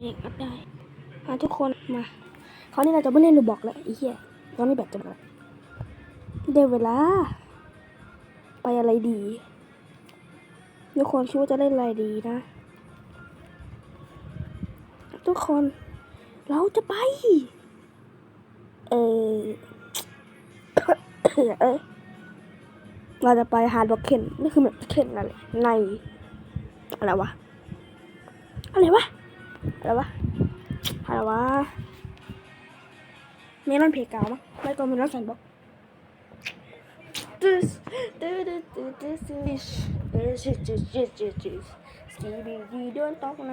เองก็ได้มาทุกคนมาคราวนี้เราจะไม่เล่นรูบอกแล้วไอ้เหี้ยตอนนี้แบตจะหมดแล้วเดี๋ยวเวลา ไปอะไรดีทุกคนคิดว่าจะเล่นอะไรดีนะ ทุกคนเราจะไป เออเอ้เราจะไปฮาร์ดบ็อกเคนนี่คือแบบเคนนั่นแหละในอะไรวะอะไรวะ อะไรวะอะไรวะเมลอนเพกาวมั้งไม่ก็เมลอนแซนบ็อกตึ๊ดตึ๊ดตึ๊ดตึ๊ดตึ๊ดตึ๊ดเออชิชิชิชิชิสกีบีดีเดินตอกใน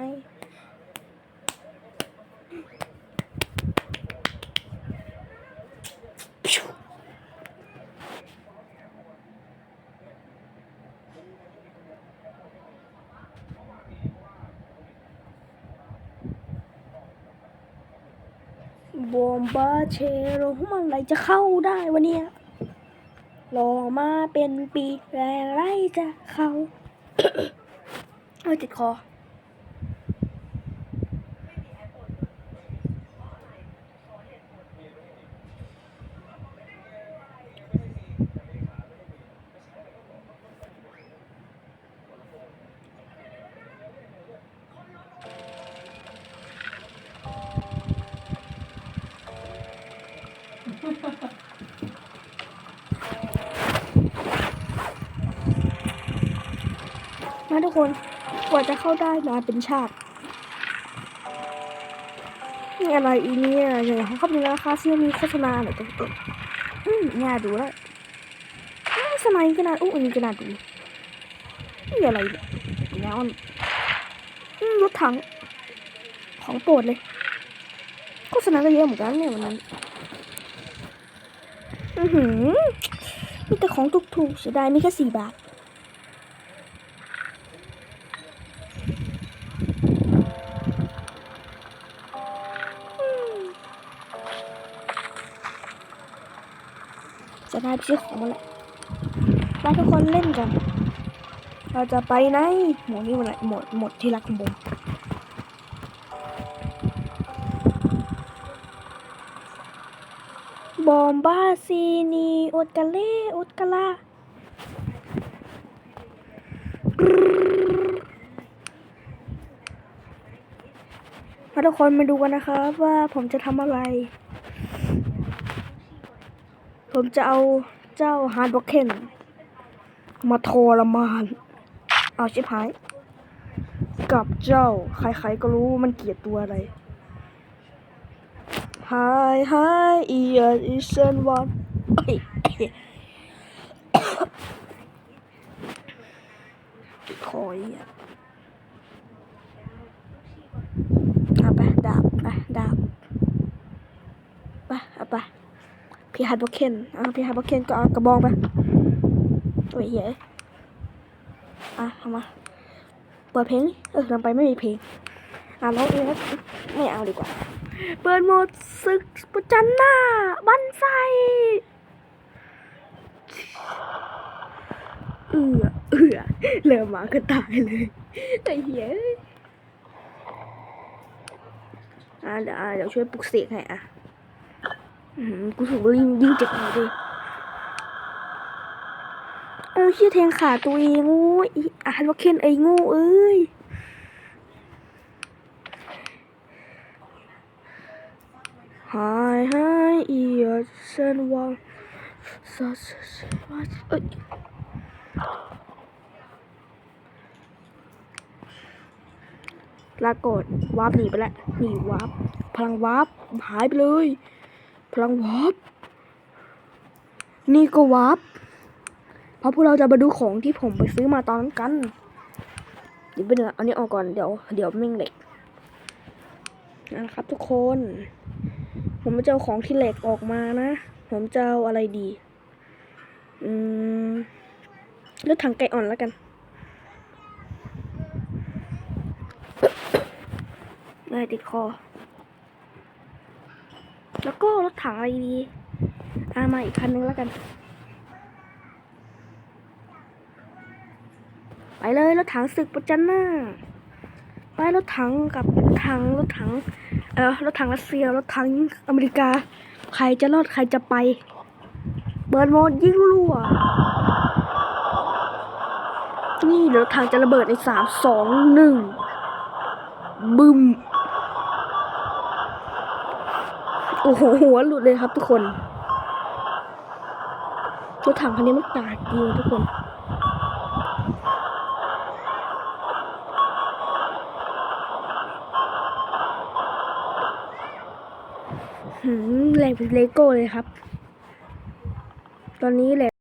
บอมบาเชโรเมื่อไรจะเข้าได้วะเนี่ยรอมาเป็นปีแล้วไรจะเข้า เอาจิตคอ มาทุกคนกว่าจะเข้าได้มาเป็นชาตินี่อะไรอีเนี่ยอย่างเขาเข้าไปแล้วนะคะที่มีโฆษณาหน่อยตัวๆอืมน่าดูแล้วอ้าวสมัยก็น่าอู้อันนี้ก็น่าดูนี่อะไรเนี่ยแล้วอืมรถถัง ของโปรดเลยโฆษณาก็เยอะเหมือนกันเนี่ยวันนั้น อือหือมีแต่ของถูกๆเสียดายมีแค่สี่บาท จะได้ไปซื้อของมาแหละมาทุกคนเล่นกัน เราจะไปไหนหมดนี่หมดหมดหมดที่รักของผมบอมบาซีนีอดกาเล่โอดกาลาทุกคนมาดูกันนะครับว่าผมจะทำอะไร ผมจะเอาเจ้าฮาร์ดบ็อกเคนมาทรมาน เอาชิบหาย กับเจ้า ใครๆก็รู้มันเกลียดตัวอะไร Hi hi อีเออีเซนวันเอ้ยคอยอะเอาไปดาบไปดาบไปเอาไป พี่ฮัตบ็อกเคนอะพี่ฮัตบ็อกเคนก็เอากระบองไปโอ้ยเหี้ยอะทำมาเปิดเพลงเออลำไปไม่มีเพลงอะร้องเองแล้วไม่เอาดีกว่า เปิดโหมดศึกประจันหน้าบันไซเอือเอือเริ่มมาก็ตายเลยไอ้เหี้ยอะเดี๋ยวเดี๋ยวช่วยปลุกเสกให้อะ กูถูกยิ่งยิงเจ็บเลยดิโอ้ยเชี่ยแทงขาตัวเองโอ้ยอีอ่านว่าเคนไอ้ง่เอ้ยหายหายเอียดเส้นวางสัสวัสเอ้ยลาก่อนวาร์ปหนีไปแล้วหนีวาร์ปพลังวาร์ปหายไปเลย พลังวาร์ปนี่ก็วาร์ปเพราะพวกเราจะมาดูของที่ผมไปซื้อมาตอนนั้นกัน เดี๋ยวไปเดี๋ยวเอานี้ออกก่อนเดี๋ยวเดี๋ยวไม่งเหล็กนะครับทุกคน ผมจะเอาของที่เหล็กออกมานะ ผมจะเอาอะไรดี อืมเลือกถังไก่อ่อนแล้วกันไม่ติดคอ แล้วก็รถถังอะไรดีอามาอีกคันนึงแล้วกัน ไปเลยรถถังศึกประจันหน้า ไปรถถังกับถังรถถัง เออรถถังรัสเซียรถถังอเมริกา ใครจะรอดใครจะไป เบิร์นโมดยิ่งรัวนี่รถถังจะระเบิดในสามสองหนึ่งบึม โอ้โหหัวหลุดเลยครับทุกคนรถถังคันนี้มันตากจริงทุกคนหืมแรงเป็นเลโก้เลยครับ ตอนนี้แหละ